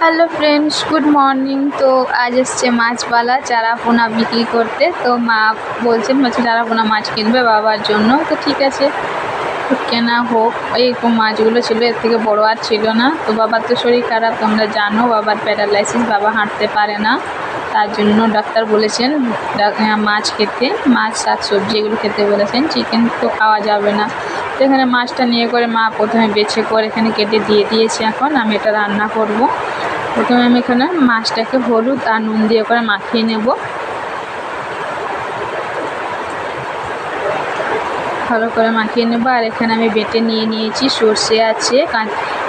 Hello friends good morning তো আজ এসছে মাছওয়ালা চারা পোনা বিক্রি করতে। তো মা বলছেন বলছে চারা পোনা মাছ কিনবে বাবার জন্য। তো ঠিক আছে। কেনা হোক। এইরকম মাছগুলো ছিল এর থেকে বড় আর ছিল না। তো বাবার তো শরীর খারাপ তোমরা জানো বাবার প্যারালাইসিস বাবা হাঁটতে পারে না। তার জন্য ডাক্তার বলেছেন আহ, মাছ খেতে মাছ শাক সবজি এগুলো খেতে বলেছেন। চিকেন তো খাওয়া যাবে না। তো এখানে মাছটা নিয়ে করে মা প্রথমে বেছে করে এখানে কেটে দিয়ে দিয়েছে এখন। আমি এটা রান্না করব। প্রথমে আমি এখানে মাছটাকে হলুদ আর নুন দিয়ে করে মাখিয়ে নেব। ভালো করে মাখিয়ে নেব। আর এখানে আমি বেটে নিয়ে নিয়েছি সর্ষে আছে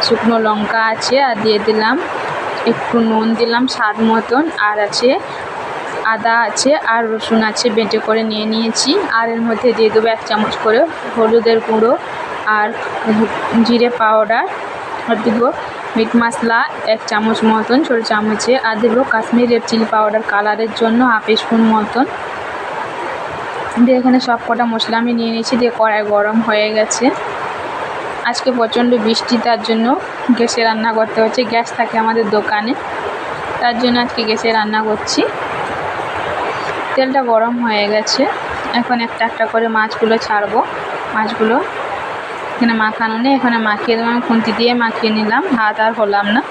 শুকনো লঙ্কা আছে, আর দিয়ে দিলাম একটু নুন, দিলাম স্বাদ মতন। আর আছে আদা আছে আর রসুন আছে, বেটে করে নিয়ে নিয়েছি। আর এর মধ্যে দিয়ে দেবো এক চামচ করে হলুদের গুঁড়ো আর জিরে পাউডার। আর দেবো মিট মশলা, এক চামচ মতন ছোটো চামচে আর দেবো কাশ্মীর রেড চিলি পাউডার কালারের জন্য হাফ স্পুন মতন। দিয়ে এখানে সব কটা মশলা আমি নিয়ে নিয়েছি, দিয়ে কড়াই গরম হয়ে গেছে। আজকে প্রচণ্ড বৃষ্টি, তার জন্য গ্যাসে রান্না করতে হচ্ছে, গ্যাস থাকে আমাদের দোকানে। তার জন্য আজকে গ্যাসে রান্না করছি। তেলটা গরম হয়ে গেছে। এখন একটা একটা করে মাছগুলো ছাড়বো। মাছগুলো এখানে মাখানো নেই এখানে মাখিয়ে দিলাম, খুন্তি দিয়ে মাখিয়ে নিলাম, ভাত আর হলাম না।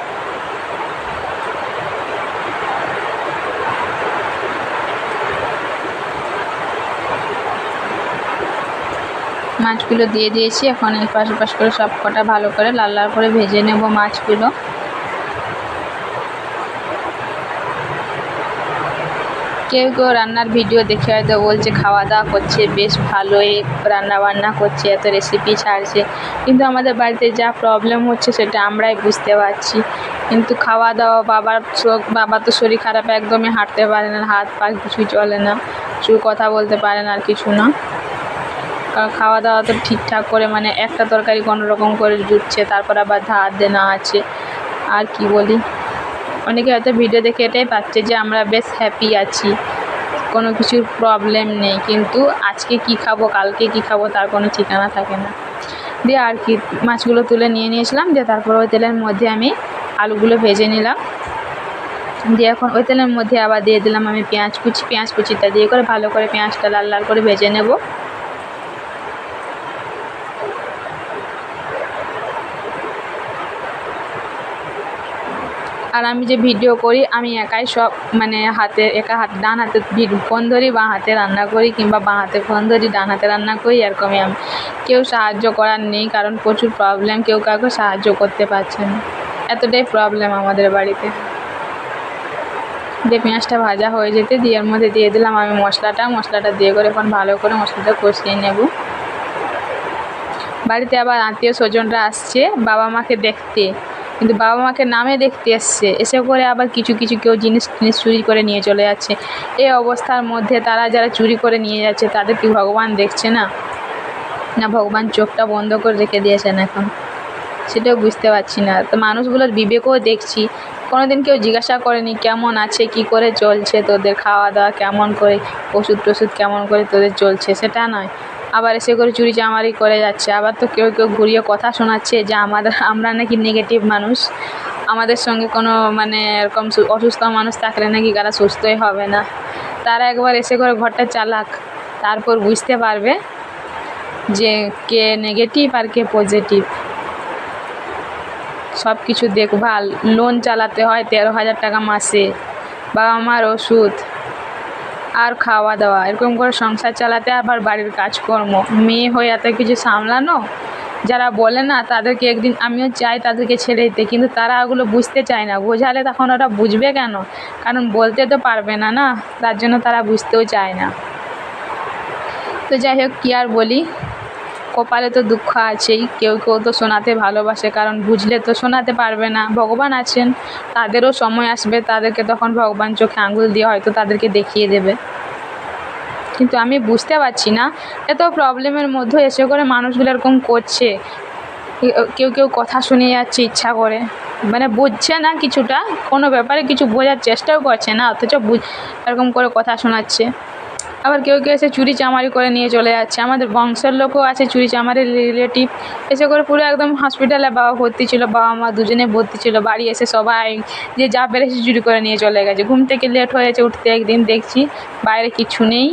মাছগুলো দিয়ে দিয়েছি, এখন এই পাশে পাশ করে সব কটা ভালো করে লাল লাল করে ভেজে নেব মাছগুলো। কেউ কেউ রান্নার ভিডিও দেখে হয়তো বলছে খাওয়া দাওয়া করছে, বেশ ভালোই রান্না বান্না করছে, এত রেসিপি ছাড়ছে। কিন্তু আমাদের বাড়িতে যা প্রবলেম হচ্ছে সেটা আমরাই বুঝতে পারছি। কিন্তু খাওয়া দাওয়া, বাবার শো- বাবার তো শরীর খারাপ, একদমই হাঁটতে পারে না, হাত পা কিছুই চলে না কিছু কথা বলতে পারে না আর কিছু না। কারণ খাওয়া দাওয়া তো ঠিকঠাক করে মানে একটা তরকারি কোনো রকম করে জুটছে, তারপর আবার ধার দেনা আছে, আর কি বলি? অনেকে হয়তো ভিডিও দেখে এটাই পাচ্ছে যে আমরা বেশ হ্যাপি আছি। কোনো কিছুর প্রবলেম নেই, কিন্তু আজকে কি খাব, কালকে কি খাব, তার কোনো ঠিকানা থাকে না। দিয়ে আর কি, মাছগুলো তুলে নিয়ে নিয়েছিলাম, দিয়ে তারপর ওই তেলের মধ্যে আমি আলুগুলো ভেজে নিলাম। দিয়ে এখন ওই তেলের মধ্যে আবার দিয়ে দিলাম আমি পেঁয়াজ কুচি, পেঁয়াজ কুচিটা দিয়ে করে ভালো করে পেঁয়াজটা লাল লাল করে ভেজে নেব। আর আমি যে ভিডিও করি, আমি একাই সব মানে হাতে, একা হাত, ডান হাতে ফোন ধরি, বাঁ হাতে রান্না করি কিংবা বাঁ হাতে ফোন ধরি, ডান হাতে রান্না করি, এরকমই আমি। কেউ সাহায্য করার নেই কারণ প্রচুর প্রবলেম কেউ কাউকে সাহায্য করতে পারছে না। এতটাই প্রবলেম আমাদের বাড়িতে। দিয়ে পেঁয়াজটা ভাজা হয়ে যেতে দিয়ে এর মধ্যে দিয়ে দিলাম আমি মশলাটা। মশলাটা দিয়ে করে এখন ভালো করে মশলাটা কষিয়ে নেব। বাড়িতে আবার আত্মীয় স্বজনরা আসছে, বাবা মাকে দেখতে। কিন্তু বাবা মাকে নামে দেখতে এসছে। এসে করে আবার কিছু কিছু কেউ জিনিস টিনিস চুরি করে নিয়ে চলে যাচ্ছে। এই অবস্থার মধ্যে তারা যারা চুরি করে নিয়ে যাচ্ছে, তাদের কি ভগবান দেখছে না? না, ভগবান চোখটা বন্ধ করে রেখে দিয়েছেন এখন। সেটাও বুঝতে পারছি না। তো মানুষগুলোর বিবেকও দেখছি। কোনোদিন কেউ জিজ্ঞাসা করেনি কেমন আছে, কি করে চলছে, তোদের খাওয়া দাওয়া কেমন করে ওষুধ টষুধ কেমন করে তোদের চলছে, সেটা নয়। আবার এসে করে চুরি চামারি করে যাচ্ছে। আবার তো কেউ কেউ ঘুরিয়ে কথা শোনাচ্ছে যে আমাদের, আমরা নাকি নেগেটিভ মানুষ। আমাদের সঙ্গে কোনো মানে এরকম অসুস্থ মানুষ থাকলে নাকি তারা সুস্থই হবে না। তারা একবার এসে করে ঘরটা চালাক। তারপর বুঝতে পারবে যে কে নেগেটিভ আর কে পজিটিভ সব কিছু দেখভাল। লোন চালাতে হয় তেরো হাজার টাকা মাসে। বাবা মার ওষুধ। আর খাওয়া দাওয়া। এরকম করে সংসার চালাতে আবার বাড়ির কাজকর্ম। মেয়ে হয়ে এত কিছু সামলানো, যারা বলে না তাদেরকে একদিন আমিও চাই তাদেরকে ছেড়ে দিতে, কিন্তু তারা ওগুলো বুঝতে চায় না। বোঝালে তখন ওরা বুঝবে কেন? কারণ বলতে তো পারবে না না? তার জন্য তারা বুঝতেও চায় না। তো যাই হোক, কী আর বলি? কপালে তো দুঃখ আছেই। কেউ কেউ তো শোনাতে ভালোবাসে, কারণ বুঝলে তো শোনাতে পারবে না। ভগবান আছেন, তাদেরও সময় আসবে, তাদেরকে তখন ভগবান চোখে আঙুল দিয়ে হয়তো তাদেরকে দেখিয়ে দেবে। কিন্তু আমি বুঝতে পারছি না, এত প্রবলেমের মধ্যে এসে করে মানুষগুলো এরকম করছে। কেউ- কেউ কথা শুনে যাচ্ছে ইচ্ছা করে। মানে বুঝছে না কিছুটা, কোনো ব্যাপারে কিছু বোঝার চেষ্টাও করছে না, অথচ এরকম করে কথা শোনাচ্ছে। আবার কেউ কেউ এসে চুরি চামারি করে নিয়ে চলে যাচ্ছে। আমাদের বংশের লোকও আছে, চুরি চামারি রিলেটিভ এসে করে পুরো একদম হসপিটালে বাবা ভর্তি ছিল, বাবা মা দুজনে ভর্তি ছিল, বাড়ি এসে সবাই যে যা পেরেছে চুরি করে নিয়ে চলে গেছে। ঘুম থেকে লেট হয়েছে, উঠতে একদিন দেখছি বাইরে কিছু নেই,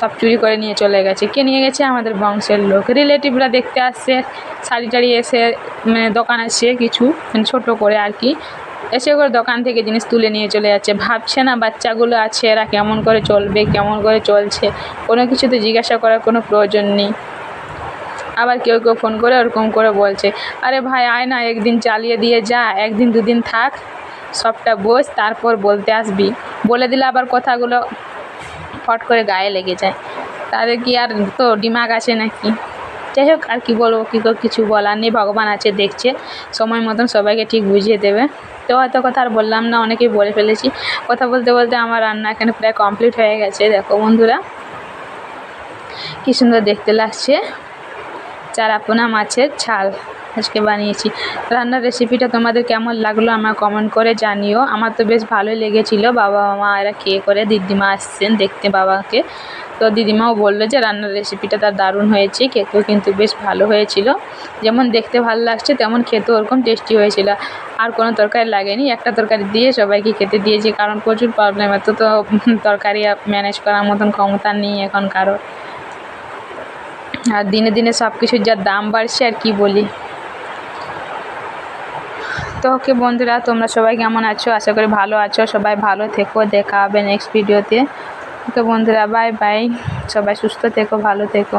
সব চুরি করে নিয়ে চলে গেছে। কে নিয়ে গেছে? আমাদের বংশের লোক। রিলেটিভরা দেখতে আসছে শাড়ি টাড়ি এসে মানে দোকান আছে কিছু মানে ছোটো করে আর কি। এসে করে দোকান থেকে জিনিস তুলে নিয়ে চলে যাচ্ছে। ভাবছে না বাচ্চাগুলো আছে, এরা কেমন করে চলবে, কেমন করে চলছে। কোনো কিছু তো জিজ্ঞাসা করার কোনো প্রয়োজন নেই। আবার কেউ কেউ ফোন করে ওরকম করে বলছে, আরে ভাই, আয় না, একদিন চালিয়ে দিয়ে যা, একদিন দুদিন থাক, সবটা বোঝ, তারপর বলতে আসবি। বলে দিলে আবার কথাগুলো ফট করে গায়ে লেগে যায়। তাদের কি আর তো ডিমাগ আছে নাকি? যাই হোক, আর কি বলব, কী কিছু বলার নেই, ভগবান আছে, দেখছে। সময় মতন সবাইকে ঠিক বুঝিয়ে দেবে। তো হয়তো কথা আর বললাম না, অনেকেই বলে ফেলেছি। কথা বলতে বলতে আমার রান্না এখানে প্রায় কমপ্লিট হয়ে গেছে, দেখো বন্ধুরা। কী সুন্দর দেখতে লাগছে। চারাপোনা মাছের ঝাল আজকে বানিয়েছি। রান্নার রেসিপিটা তোমাদের কেমন লাগল আমার কমেন্ট করে জানিও। আমার তো বেশ ভালোই লেগেছিলো। বাবা মা এরা খেয়ে করে দিদিমা আসছেন দেখতে বাবাকে। তো দিদিমাও বলল যে রান্নার রেসিপিটা তার দারুণ হয়েছে, খেতেও কিন্তু বেশ ভালো হয়েছিল। যেমন দেখতে ভালো লাগছে, তেমন খেতেও ওরকম টেস্টি হয়েছিল। আর কোনো তরকারি লাগেনি। একটা তরকারি দিয়ে সবাইকে খেতে দিয়েছি, কারণ প্রচুর প্রবলেম এত তো তরকারি ম্যানেজ করার মতন ক্ষমতা নেই এখন কারোর। আর দিনে দিনে সব কিছুর যা দাম বাড়ছে আর কি বলি। তো ওকে বন্ধুরা, তোমরা সবাই কেমন আছো? আশা করি ভালো আছো। সবাই ভালো থেকো। দেখা হবে নেক্সট ভিডিওতে ওকে বন্ধুরা বাই বাই সবাই সুস্থ থেকো, ভালো থেকো।